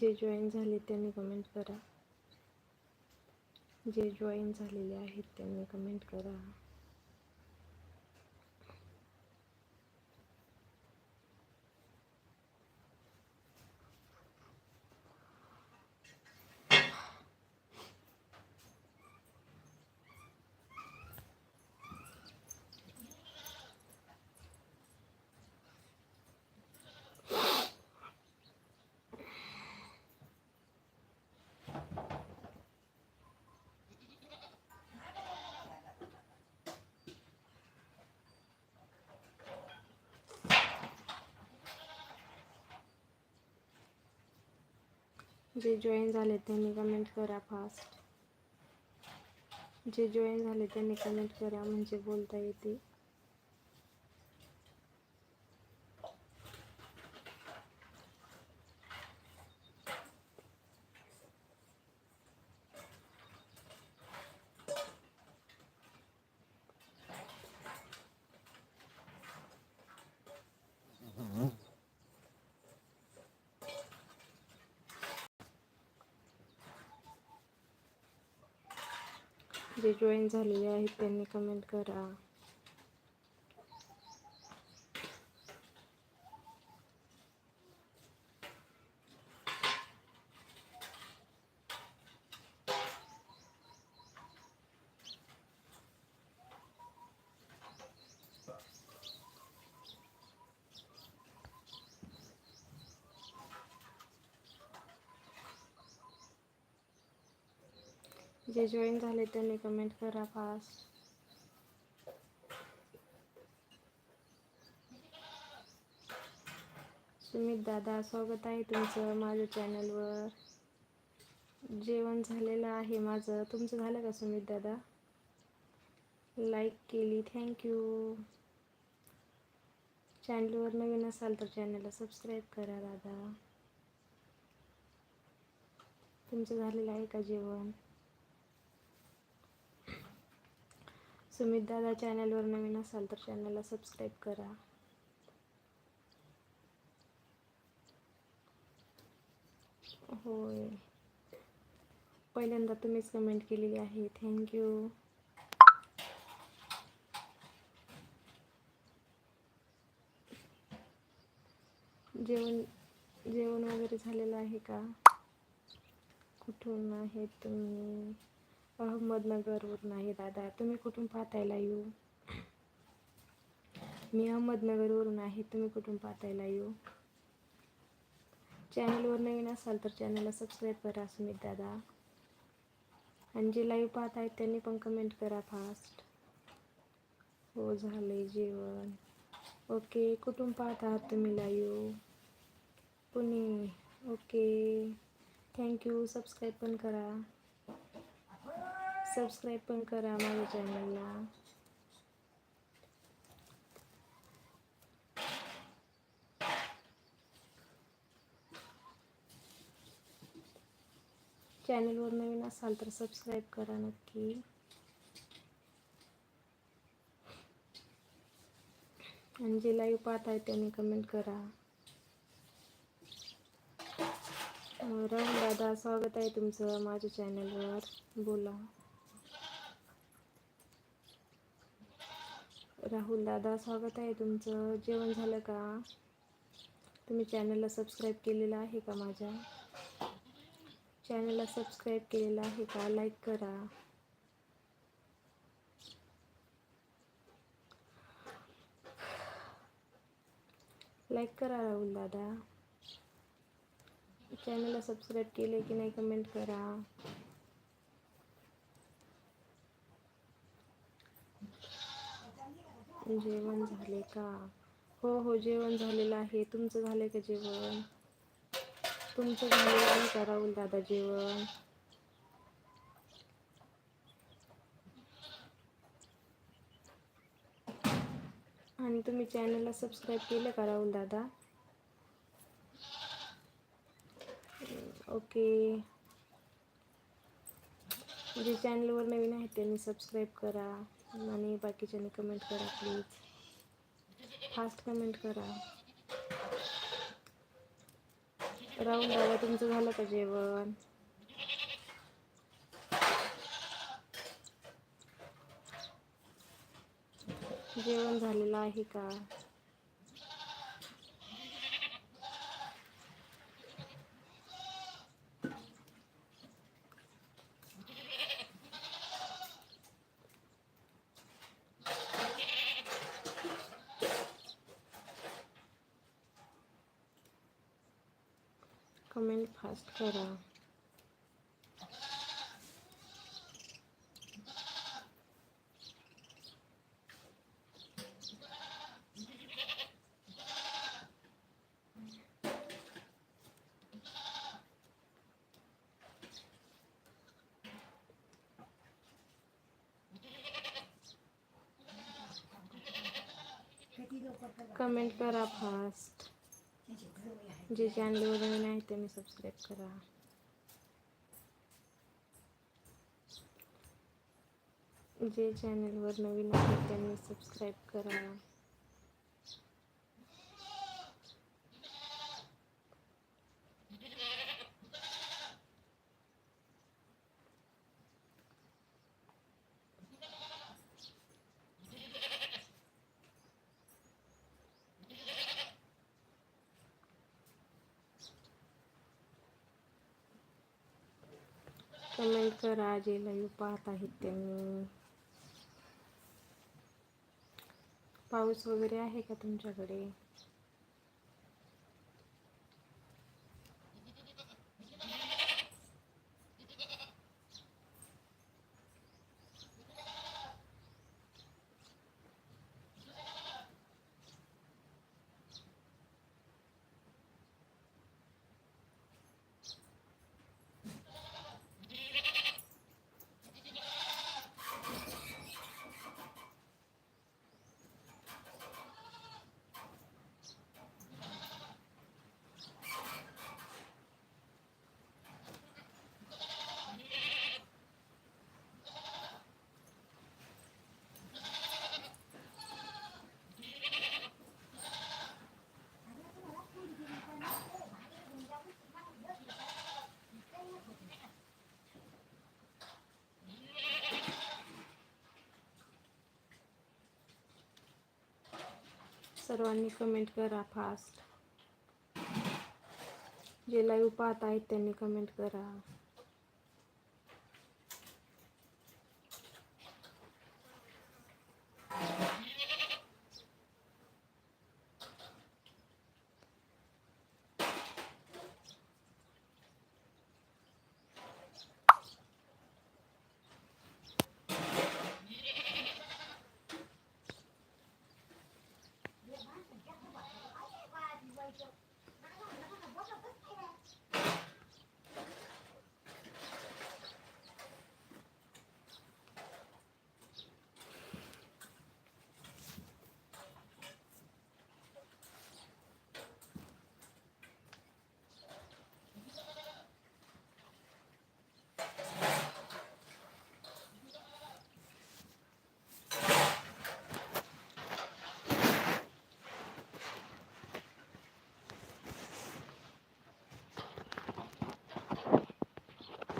जे जॉईन झाले त्यांनी कमेंट करा. जे जॉईन झालेले आहेत त्यांनी कमेंट करा. जे जॉईन झाले त्यांनी कमेंट करा फास्ट जे जॉईन झाले त्यांनी कमेंट करा म्हणजे बोलता येते जे जॉईन झालेले आहेत त्यांनी कमेंट करा. जे जॉईन झाले त्यांनी कमेंट करा फास्ट सुमित दादा स्वागत आहे तुमचं माझ्या चॅनलवर जेवण झालेलं आहे माझं. तुमचं झालं का सुमित दादा? लाईक केली. थँक्यू चॅनलवर नवीन असाल तर चॅनलला सबस्क्राईब करा दादा. तुमचं झालेलं आहे का जेवण? सुमित दादा चॅनलवर नवीन असाल तर चॅनलला सबस्क्राईब करा. होय. पहिल्यांदा तुम्हीच कमेंट केलेली आहे. थँक्यू जेवण जेवण वगैरे झालेलं आहे का? कुठून आहेत तुम्ही? अहमदनगरवरून आहे दादा. तुम्ही कुठून पाहतायला येऊ? मी अहमदनगरवरून आहे. तुम्ही कुठून पाहतायला येऊ? चॅनलवर नवीन असाल तर चॅनलला सबस्क्राईब करा सुमित दादा. आणि जे लाईव्ह पाहत आहेत त्यांनी पण कमेंट करा फास्ट हो झाले जेवण. ओके कुठून पाहत आहात तुम्ही live Pune. Okay thank you subscribe पण करा. सबस्क्राईब पण करा माझ्या चॅनलला. चॅनलवर नवीन असाल तर सबस्क्राईब करा नक्की. आणि जे लाईव्ह पाहत आहे त्यांनी कमेंट करा. राहुल दादा स्वागत आहे तुमचं माझ्या चॅनलवर बोला. राहुल दादा स्वागत आहे तुमचं. जेवण झालं का? तुम्ही चॅनलला सबस्क्राईब केलेलं आहे का माझ्या? चॅनलला सबस्क्राईब केलेलं आहे का? लाईक करा. लाईक करा राहुल दादा. चॅनलला सबस्क्राईब केले की नाही कमेंट करा. जेवण झाले का? हो हो जेवण झालेलं आहे. तुमचं झालं का जेवण? तुमचं झालेलं आहे का राहुल दादा जेवण. आणि तुम्ही चॅनलला सबस्क्राईब केलं का राहुल दादा? ओके. जे चॅनलवर नवीन आहेत त्यांनी सबस्क्राईब करा. आणि बाकीच्यांनी कमेंट करा प्लीज फास्ट कमेंट करा. राहून दादा तुमचं झालं का जेवण? जेवण झालेलं आहे का? कमेंट फास्ट करा. कमेंट करा फास्ट जे चॅनलवर नवीन आहे त्यांनी सबस्क्राईब करा. जे चॅनलवर नवीन आहे त्यांनी सबस्क्राईब करा. कमेंट करा जे लाईव्ह पाहत आहेत त्यांनी. पाऊस वगैरे आहे का तुमच्याकडे? सर्वांनी कमेंट करा फास्ट जे लाईव्ह पाहत आहेत त्यांनी कमेंट करा.